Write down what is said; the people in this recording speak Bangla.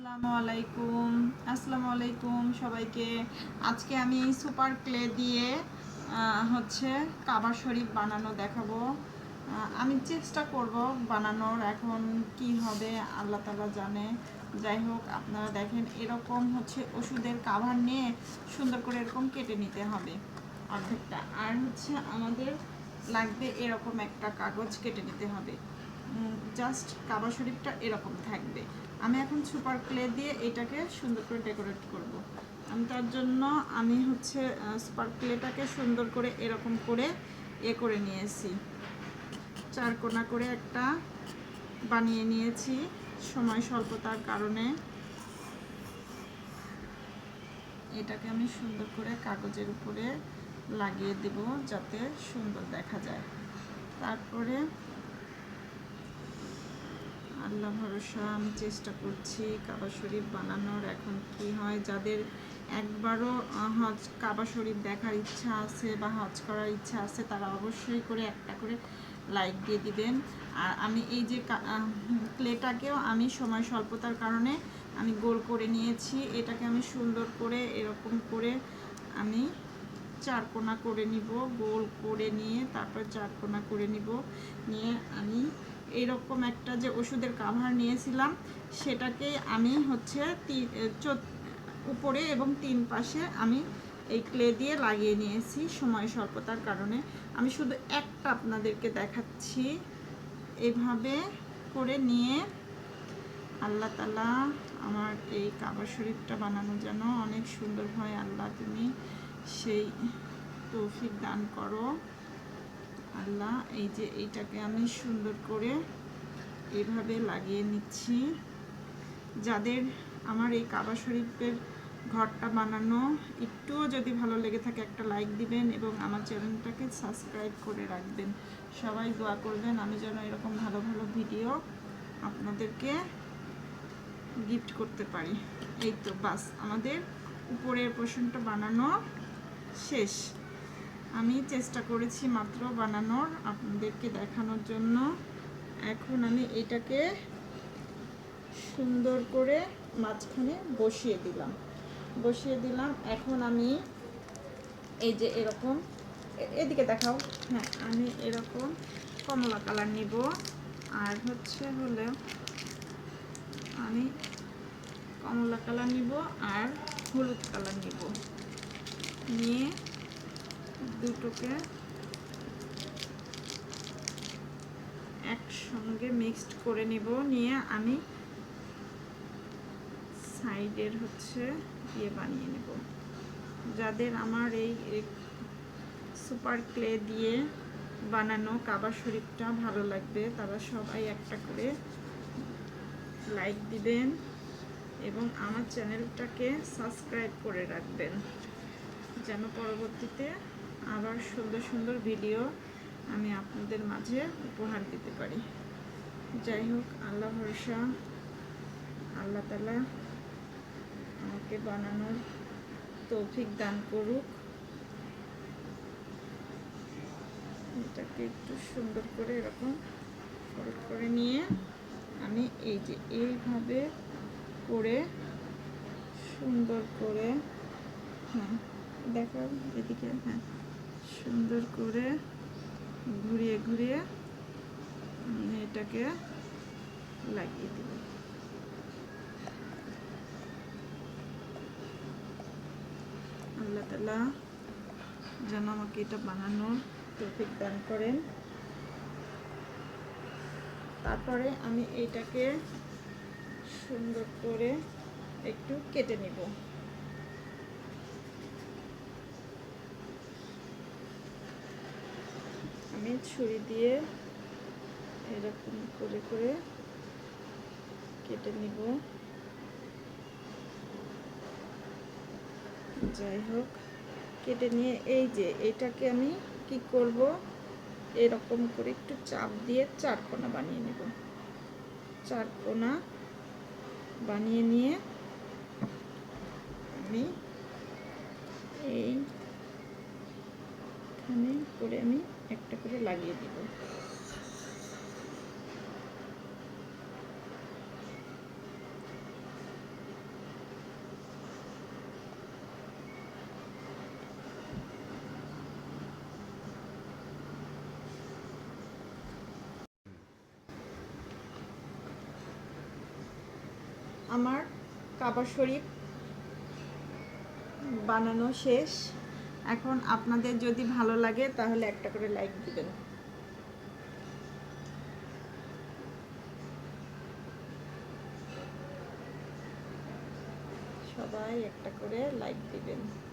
আসসালামু আলাইকুম। আসসালামু আলাইকুম সবাইকে। আজকে আমি সুপার ক্লে দিয়ে হচ্ছে কাবার শরীফ বানানো দেখাবো। আমি চেষ্টা করব বানানোর এখন কি হবে, আল্লাহ তালা জানে। যাই হোক, আপনারা দেখেন এরকম হচ্ছে ওষুধের কাভার নিয়ে সুন্দর করে এরকম কেটে নিতে হবে অর্ধেকটা। আর হচ্ছে আমাদের লাগবে এরকম একটা কাগজ কেটে নিতে হবে। জাস্ট কাবা শরীফটা এরকম থাকবে। আমি এখন সুপার ক্লে দিয়ে এটাকে সুন্দর করে ডেকোরেট করব। আমি তার জন্য, আমি হচ্ছে সুপার ক্লেটাকে সুন্দর করে এরকম করে এ করে নিয়েছি। চার কোনা করে একটা বানিয়ে নিয়েছি সময় স্বল্পতার কারণে। এটাকে আমি সুন্দর করে কাগজের উপরে লাগিয়ে দেব যাতে সুন্দর দেখা যায়। তারপরে আল্লাহ ভরসা, আমি চেষ্টা করছি কাবা শরীফ বানানোর। এখন কি হয়, যাদের একবারও হজ, কাবা শরীফ দেখার ইচ্ছা আছে বা হজ করার ইচ্ছা আছে, তারা অবশ্যই করে একটা করে লাইক দিয়ে দিবেন। আর আমি এই যে ক্লেটাকেও আমি সময় স্বল্পতার কারণে আমি গোল করে নিয়েছি। এটাকে আমি সুন্দর করে, এরকম করে আমি চার কোনা করে নিব, গোল করে নিয়ে তারপর চার কোনা করে নিব। নিয়ে আমি এইরকম একটা যে ওষুধের কাভার নিয়েছিলাম, সেটাকে আমি হচ্ছে উপরে এবং তিন পাশে আমি এই ক্লে দিয়ে লাগিয়ে নিয়েছি সময় স্বল্পতার কারণে। আমি শুধু একটা আপনাদেরকে দেখাচ্ছি। এভাবে করে নিয়ে আল্লাহ তালা আমার এই কাবা শরীফটা বানানো যেন অনেক সুন্দর হয়। আল্লাহ তুমি সেই তৌফিক দান করো। আল্লাহ, এই যে এইটাকে আমি সুন্দর করে এভাবে লাগিয়ে নিচ্ছি। যাদের আমার এই কাবা শরীফের ঘরটা বানানো একটুও যদি ভালো লেগে থাকে, একটা লাইক দিবেন এবং আমার চ্যানেলটাকে সাবস্ক্রাইব করে রাখবেন। সবাই দোয়া করবেন, আমি যেন এরকম ভালো ভালো ভিডিও আপনাদেরকে গিফট করতে পারি। এই তো, বাস, আমাদের উপরের পোর্শনটা বানানো শেষ। আমি চেষ্টা করেছি মাত্র বানানোর, আপনাদেরকে দেখানোর জন্য। এখন আমি এটাকে সুন্দর করে মাঝখানে বসিয়ে দিলাম। বসিয়ে দিলাম। এখন আমি এই যে এরকম এদিকে দেখাও। হ্যাঁ আমি এরকম কমলা কালার নিব। আর হচ্ছে হলে আমি কমলা কালার নিব আর হলুদ কালার নিব। নিয়ে দুটোকে একসঙ্গে মিক্সড করে নিব। নিয়ে আমি সাইডের হচ্ছে দিয়ে বানিয়ে নেব। যাদের আমার এই সুপার ক্লে দিয়ে বানানো কাবা শরীফটা ভালো লাগবে, তারা সবাই একটা করে লাইক দিবেন এবং আমার চ্যানেলটাকে সাবস্ক্রাইব করে রাখবেন। যেন পরবর্তীতে আবার সুন্দর সুন্দর ভিডিও আমি আপনাদের মাঝে উপহার দিতে পারি। যাই হোক, আল্লাহ ভরসা, আল্লাহ তালা আমাকে বানানোর তৌফিক দান করুক। এটাকে একটু সুন্দর করে এরকম ফোল্ড করে নিয়ে আমি এই যে এইভাবে করে সুন্দর করে হ্যাঁ এদিকে হ্যাঁ। সুন্দর করে ঘুরিয়ে ঘুরিয়ে এটাকে লাগিয়ে দিব। আল্লাহ তালা যেন আমাকে এটা বানানোর তৌফিক দান করেন। তারপরে আমি এটাকে সুন্দর করে একটু কেটে নিব। আমি ছুরি দিয়ে এরকম করে করে কেটে নিব। যাই হোক, কেটে নিয়ে এই যে এটাকে আমি কি করব? এরকম করে একটু চাপ দিয়ে চার কোনা বানিয়ে নেব। চার কোনা বানিয়ে নিয়ে আমি এই করে আমি একটা করে লাগিয়ে দিব। আমার কাবা শরীফ বানানো শেষ। এখন আপনাদের যদি ভালো লাগে, তাহলে একটা করে লাইক দিবেন। সবাই একটা করে লাইক দিবেন।